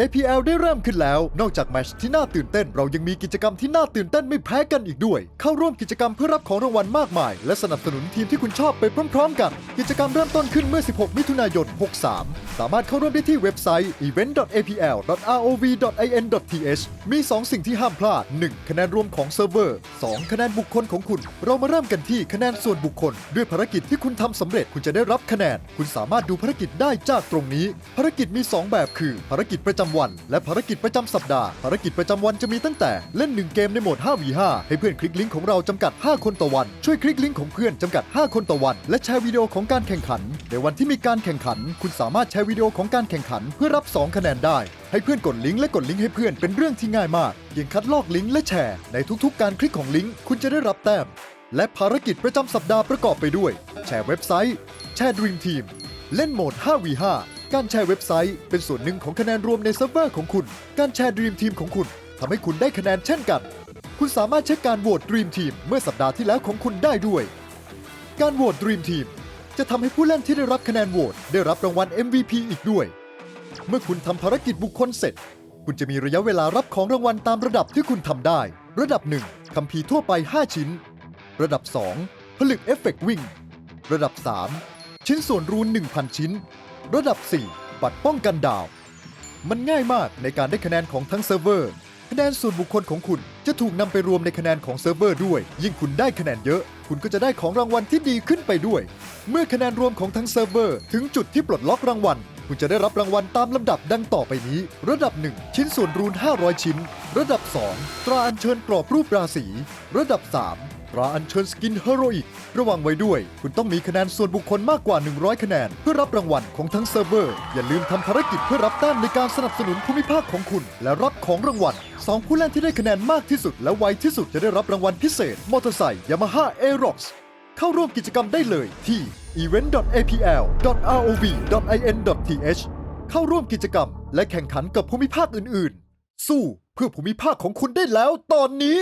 APL ได้เริ่มขึ้นแล้ว นอกจากแมชที่น่าตื่นเต้น เรายังมีกิจกรรมที่น่าตื่นเต้นไม่แพ้กันอีกด้วย เข้าร่วมกิจกรรมเพื่อรับของรางวัลมากมาย และสนับสนุนทีมที่คุณชอบไปพร้อม ๆ กัน กิจกรรมเริ่มต้นขึ้นเมื่อ 16 มิถุนายน 63 สามารถเข้าร่วมได้ที่เว็บไซต์ event.apl.rov.in.th มี 2 สิ่งที่ห้ามพลาด 1. คะแนนรวมของเซิร์ฟเวอร์ 2. คะแนนบุคคลของคุณ เรามาเริ่มกันที่คะแนนส่วนบุคคล ด้วยภารกิจที่คุณทำสำเร็จคุณจะได้รับคะแนน คุณสามารถดูภารกิจได้จากตรงนี้ ภารกิจมี 2 แบบคือ ภารกิจประจำวัน และภารกิจประจำสัปดาห์ ภารกิจประจำวันจะมีตั้งแต่เล่น 1 เกมในโหมด 5v5 ให้เพื่อนคลิกลิงก์ของเราจำกัด 5 คนต่อวัน ช่วยคลิกลิงก์ของเพื่อนจำกัด 5 คนต่อวัน และแชร์วิดีโอของการแข่งขัน ในวันที่มีการแข่งขัน คุณสามารถแชร์วิดีโอของการแข่งขันเพื่อรับ 2 คะแนนได้ ให้เพื่อนกดลิงก์และกดลิงก์ให้เพื่อนเป็นเรื่องที่ง่ายมากเพียงคัดลอกลิงก์และแชร์ ในทุกๆ การคลิกของลิงก์คุณจะได้รับแต้ม และภารกิจประจำสัปดาห์ประกอบไปด้วย แชร์เว็บไซต์ แชร์ Dream Team เล่นโหมด 5v5 การแชร์เว็บไซต์ เป็นส่วนหนึ่งของคะแนนรวมในเซิร์ฟเวอร์ของคุณ การแชร์ Dream Team ของคุณทำให้คุณได้คะแนนเช่นกัน คุณสามารถเช็คการโหวต Dream Team เมื่อสัปดาห์ที่แล้วของคุณได้ด้วย การโหวต Dream Team จะทำให้ผู้เล่นที่ได้รับคะแนนโหวตได้รับรางวัล MVP อีกด้วย เมื่อคุณทำภารกิจบุคคลเสร็จ คุณจะมีระยะเวลารับของรางวัลตามระดับที่คุณทำได้ ระดับ 1คัมภีร์ทั่วไป 5 ชิ้น ระดับ 2 ผลึกเอฟเฟกต์วิ่ง ระดับ 3 ชิ้นส่วนรูน 1,000 ชิ้น ระดับ 4 บัตรป้องกันดาว มันง่ายมากในการได้คะแนนของทั้งเซิร์ฟเวอร์ คะแนนส่วนบุคคลของคุณจะถูกนำไปรวมในคะแนนของเซิร์ฟเวอร์ด้วย ยิ่งคุณได้คะแนนเยอะ คุณก็จะได้ของรางวัลที่ดีขึ้นไปด้วย เมื่อคะแนนรวมของทั้งเซิร์ฟเวอร์ถึงจุดที่ปลดล็อกรางวัล คุณจะได้รับรางวัลตามลำดับดังต่อไปนี้ ระดับ 1 ชิ้นส่วนรูน 500 ชิ้น ระดับ 2 ตราอัญเชิญกรอบรูปราศี ระดับ 3 ตราอัญเชิญสกินเฮโรอีก ระวังไว้ด้วย คุณต้องมีคะแนนส่วนบุคคลมากกว่า 100 คะแนน เพื่อรับรางวัลของทั้งเซิร์ฟเวอร์ อย่าลืมทำภารกิจเพื่อรับแต้มในการสนับสนุนภูมิภาคของคุณ และรับของรางวัล สองผู้เล่นที่ได้คะแนนมากที่สุด และไวที่สุดจะได้รับรางวัลพิเศษ มอเตอร์ไซค์ยามาฮ่าเอร็อกซ์เข้าร่วมกิจกรรมได้เลยที่ event.apl.rov.in.th เข้าร่วมกิจกรรม และแข่งขันกับภูมิภาคอื่น ๆ สู้เพื่อภูมิภาคของคุณได้แล้วตอนนี้